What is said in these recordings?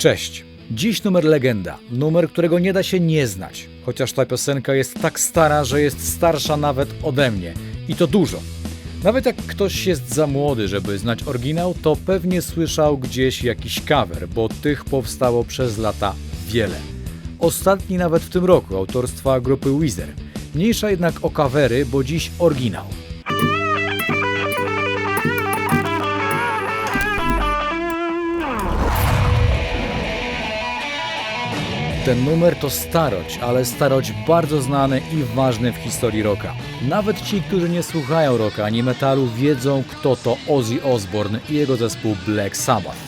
Cześć. Dziś numer legenda, numer, którego nie da się nie znać. Chociaż ta piosenka jest tak stara, że jest starsza nawet ode mnie. I to dużo. Nawet jak ktoś jest za młody, żeby znać oryginał, to pewnie słyszał gdzieś jakiś cover, bo tych powstało przez lata wiele. Ostatni nawet w tym roku autorstwa grupy Weezer. Mniejsza jednak o covery, bo dziś oryginał. Ten numer to starość, ale starość bardzo znany i ważny w historii rocka. Nawet ci, którzy nie słuchają rocka ani metalu, wiedzą kto to Ozzy Osbourne i jego zespół Black Sabbath.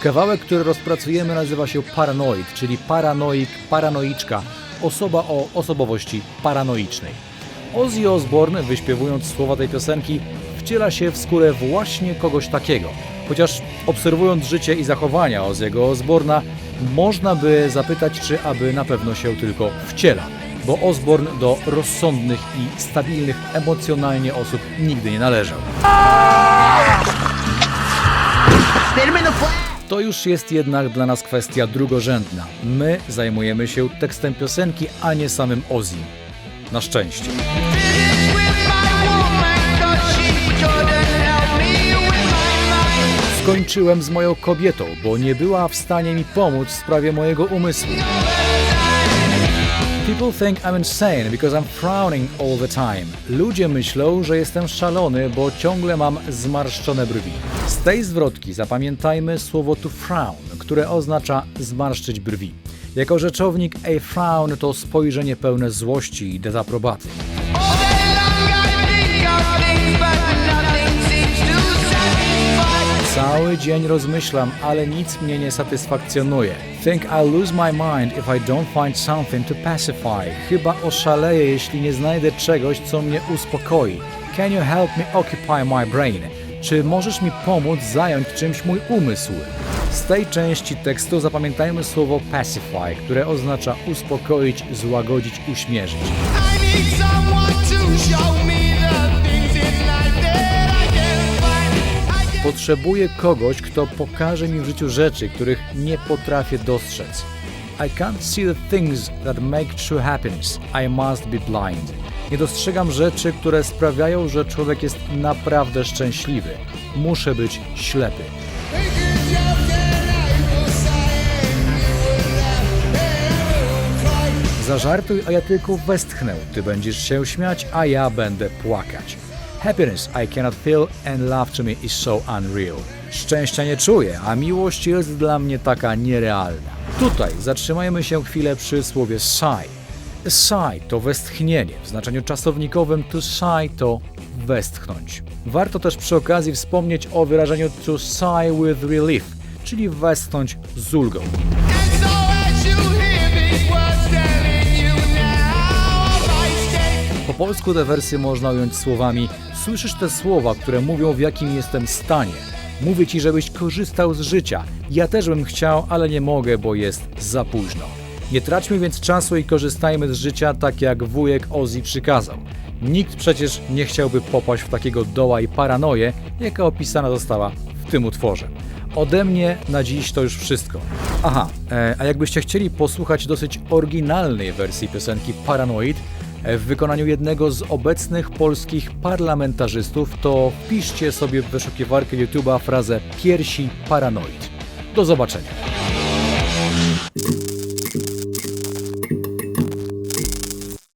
Kawałek, który rozpracujemy nazywa się Paranoid, czyli paranoik, paranoiczka, osoba o osobowości paranoicznej. Ozzy Osbourne, wyśpiewując słowa tej piosenki, wciela się w skórę właśnie kogoś takiego. Chociaż obserwując życie i zachowania Ozzy'ego Osbourna, można by zapytać, czy aby na pewno się tylko wciela, bo Osbourne do rozsądnych i stabilnych emocjonalnie osób nigdy nie należał. To już jest jednak dla nas kwestia drugorzędna. My zajmujemy się tekstem piosenki, a nie samym Ozzy. Na szczęście. Skończyłem z moją kobietą, bo nie była w stanie mi pomóc w sprawie mojego umysłu. People think I'm insane because I'm frowning all the time. Ludzie myślą, że jestem szalony, bo ciągle mam zmarszczone brwi. Z tej zwrotki zapamiętajmy słowo to frown, które oznacza zmarszczyć brwi. Jako rzeczownik a frown to spojrzenie pełne złości i dezaprobaty. Cały dzień rozmyślam, ale nic mnie nie satysfakcjonuje. Think I'll lose my mind if I don't find something to pacify. Chyba oszaleję, jeśli nie znajdę czegoś, co mnie uspokoi. Can you help me occupy my brain? Czy możesz mi pomóc zająć czymś mój umysł? Z tej części tekstu zapamiętajmy słowo pacify, które oznacza uspokoić, złagodzić, uśmierzyć. I need someone to show me the things in life Potrzebuję kogoś, kto pokaże mi w życiu rzeczy, których nie potrafię dostrzec. I can't see the things that make true happiness. I must be blind. Nie dostrzegam rzeczy, które sprawiają, że człowiek jest naprawdę szczęśliwy. Muszę być ślepy. Zażartuj, a ja tylko westchnę. Ty będziesz się śmiać, a ja będę płakać. Happiness I cannot feel and love to me is so unreal. Szczęścia nie czuję, a miłość jest dla mnie taka nierealna. Tutaj zatrzymajmy się chwilę przy słowie sigh. A sigh to westchnienie, w znaczeniu czasownikowym to sigh to westchnąć. Warto też przy okazji wspomnieć o wyrażeniu to sigh with relief, czyli westchnąć z ulgą. Po polsku tę wersję można ująć słowami Słyszysz te słowa, które mówią w jakim jestem stanie. Mówię ci, żebyś korzystał z życia. Ja też bym chciał, ale nie mogę, bo jest za późno. Nie traćmy więc czasu i korzystajmy z życia tak jak wujek Ozzy przykazał. Nikt przecież nie chciałby popaść w takiego doła i paranoję, jaka opisana została w tym utworze. Ode mnie na dziś to już wszystko. Aha, e, a jakbyście chcieli posłuchać dosyć oryginalnej wersji piosenki Paranoid, w wykonaniu jednego z obecnych polskich parlamentarzystów, to wpiszcie sobie w wyszukiwarkę YouTube'a frazę piersi paranoid. Do zobaczenia.